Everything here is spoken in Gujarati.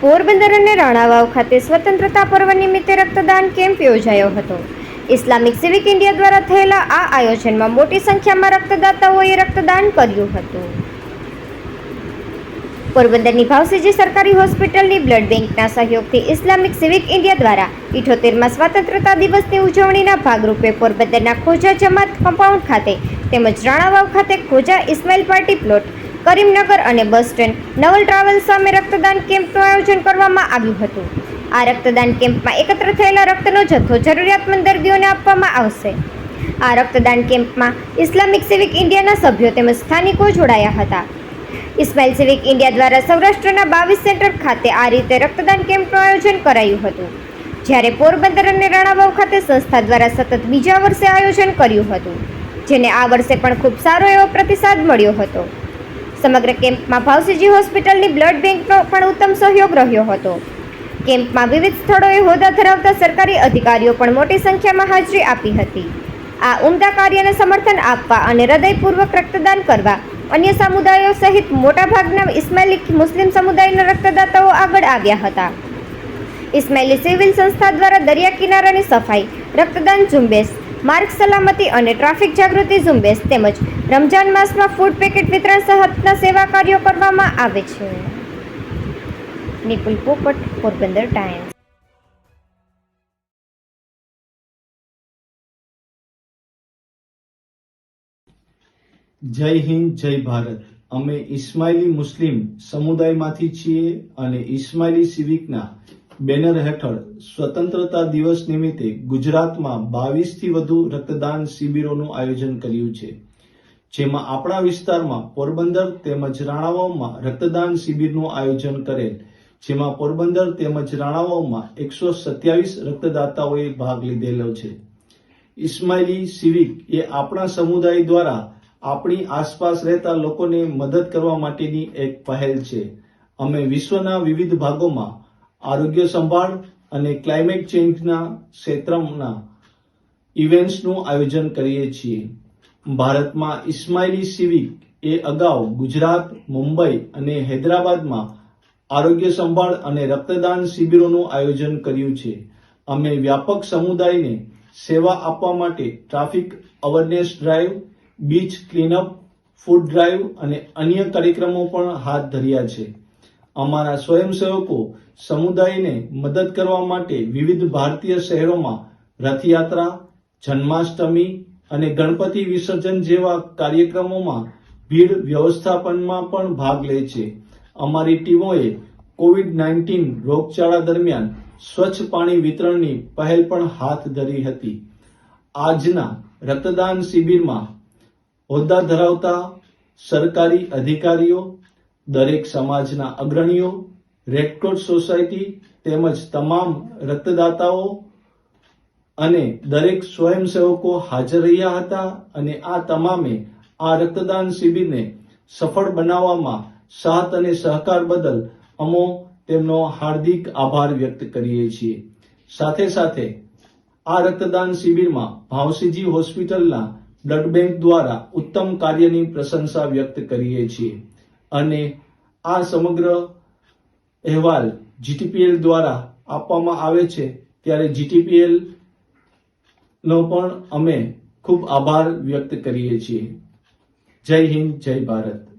પોરબંદર અને રાણાવાવ ખાતે સ્વતંત્રતા પર્વ નિમિત્તે રક્તદાન કેમ્પ યોજાયો હતો. ઇસ્લામિક સિવિક ઇન્ડિયા દ્વારા થયેલા આ આયોજનમાં મોટી સંખ્યામાં રક્તદાતાઓએ રક્તદાન કર્યું હતું. પોરબંદરની ભાવસીજી સરકારી હોસ્પિટલની બ્લડ બેંકના સહયોગથી ઇસ્લામિક સિવિક ઇન્ડિયા દ્વારા ઇઠોતેરમાં સ્વતંત્રતા દિવસની ઉજવણીના ભાગરૂપે પોરબંદરના ખોજા જમાત કમ્પાઉન્ડ ખાતે તેમજ રાણાવાવ ખાતે ખોજા ઇસ્માઇલ પાર્ટી પ્લોટ કરીમનગર અને બસ સ્ટેન્ડ નવલ ટ્રાવેલ સામે રક્તદાન કેમ્પનું આયોજન કરવામાં આવ્યું હતું. આ રક્તદાન કેમ્પમાં એકત્ર થયેલા રક્તનો જથ્થો જરૂરિયાતમંદ દર્દીઓને આપવામાં આવશે. આ રક્તદાન કેમ્પમાં ઇસ્લામિક સિવિક ઇન્ડિયાના સભ્યો તેમજ સ્થાનિકો જોડાયા હતા. ઇસ્માઇલ સિવિક ઇન્ડિયા દ્વારા સૌરાષ્ટ્રના બાવીસ સેન્ટર ખાતે આ રીતે રક્તદાન કેમ્પનું આયોજન કરાયું હતું. જ્યારે પોરબંદર અને રાણાવાવ ખાતે સંસ્થા દ્વારા સતત બીજા વર્ષે આયોજન કર્યું હતું. જેને આ વર્ષે પણ ખૂબ સારો એવો પ્રતિસાદ મળ્યો હતો. સમગ્ર કેમ્પમાં ભાવસીજી હોસ્પિટલની બ્લડ બેંકનો પણ ઉત્તમ સહયોગ રહ્યો હતો. કેમ્પમાં વિવિધ સ્થળોએ હોદ્દા ધરાવતા સરકારી અધિકારીઓ પણ મોટી સંખ્યામાં હાજરી આપી હતી. આ ઉમદા કાર્યને સમર્થન આપવા અને હૃદયપૂર્વક રક્તદાન કરવા અન્ય સમુદાયો સહિત મોટાભાગના ઇસ્માઇલી મુસ્લિમ સમુદાયના રક્તદાતાઓ આગળ આવ્યા હતા. ઇસ્માઇલી સિવિલ સંસ્થા દ્વારા દરિયા કિનારાની સફાઈ, રક્તદાન ઝુંબેશ, માર્ગ સલામતી અને ટ્રાફિક જાગૃતિ ઝુંબેશ તેમજ રમજાન માસમાં ફૂડ પેકેટ વિતરણ સહિતના સેવા કાર્યો કરવામાં આવે છે. નિકુલ પોપટ, પોરબંદર ટાઈમ્સ. જય હિન્દ, જય ભારત. અમે ઇસ્માઇલી મુસ્લિમ સમુદાયમાંથી છીએ અને ઇસ્માઇલી સિવિકના બેનર હેઠળ સ્વતંત્રતા દિવસ નિમિત્તે ગુજરાતમાં બાવીસથી વધુ રક્તદાન શિબિરોનું આયોજન કર્યું છે. જેમાં આપણા વિસ્તારમાં પોરબંદર તેમજ રાણાવાવમાં રક્તદાન શિબિરનું આયોજન કરેલ. જેમાં પોરબંદર તેમજ રાણાવાવમાં એકસો સત્યાવીસ રક્તદાતાઓએ ભાગ લીધેલો છે. ઇસ્માઇલી સિવિક એ આપણા સમુદાય દ્વારા આપણી આસપાસ રહેતા લોકોને મદદ કરવા માટેની એક પહેલ છે. અમે વિશ્વના વિવિધ ભાગોમાં આરોગ્ય સંભાળ અને ક્લાઇમેટ ચેન્જના ક્ષેત્રના ઇવેન્ટ્સનું આયોજન કરીએ છીએ. ભારતમાં ઇસ્માઇલી સિવિક એ અગાઉ ગુજરાત, મુંબઈ અને હૈદરાબાદમાં આરોગ્ય સંભાળ અને રક્તદાન શિબિરોનું આયોજન કર્યું છે. અમે વ્યાપક સમુદાયને સેવા આપવા માટે traffic awareness drive beach cleanup, food drive અને અન્ય કાર્યક્રમો પણ હાથ ધર્યા છે. અમારા સ્વયંસેવકો સમુદાયને મદદ કરવા માટે વિવિધ ભારતીય શહેરોમાં રથયાત્રા, જન્માષ્ટમી અને ગણપતિ વિસર્જન જેવા કાર્યક્રમોમાં ભીડ વ્યવસ્થાપનમાં પણ ભાગ લે છે. અમારી ટીમોએ કોવિડ નાઇન્ટીન રોગચાળા દરમિયાન સ્વચ્છ પાણી વિતરણની પહેલ પણ હાથ ધરી હતી. આજના રક્તદાન શિબિરમાં હોદ્દા ધરાવતા સરકારી અધિકારીઓ, દરેક સમાજના અગ્રણીઓ, રેડક્રોસ સોસાયટી તેમજ તમામ રક્તદાતાઓ અને દરેક સ્વયંસેવકો હાજર રહ્યા હતા અને આ તમામે આ રક્તદાન શિબિરને સફળ બનાવવામાં સાથ અને સહકાર બદલ અમો તેમનો હાર્દિક આભાર વ્યક્ત કરીએ છીએ. સાથે સાથે આ રક્તદાન શિબિરમાં ભાવસીજી હોસ્પિટલના બ્લડ બેંક દ્વારા ઉત્તમ કાર્યની પ્રશંસા વ્યક્ત કરીએ છીએ અને આ સમગ્ર અહેવાલ જીટીપીએલ દ્વારા આપવામાં આવે છે. ત્યારે જીટીપીએલ નો પણ અમે ખૂબ આભાર વ્યક્ત કરીએ છીએ. જય હિન્દ જય ભારત.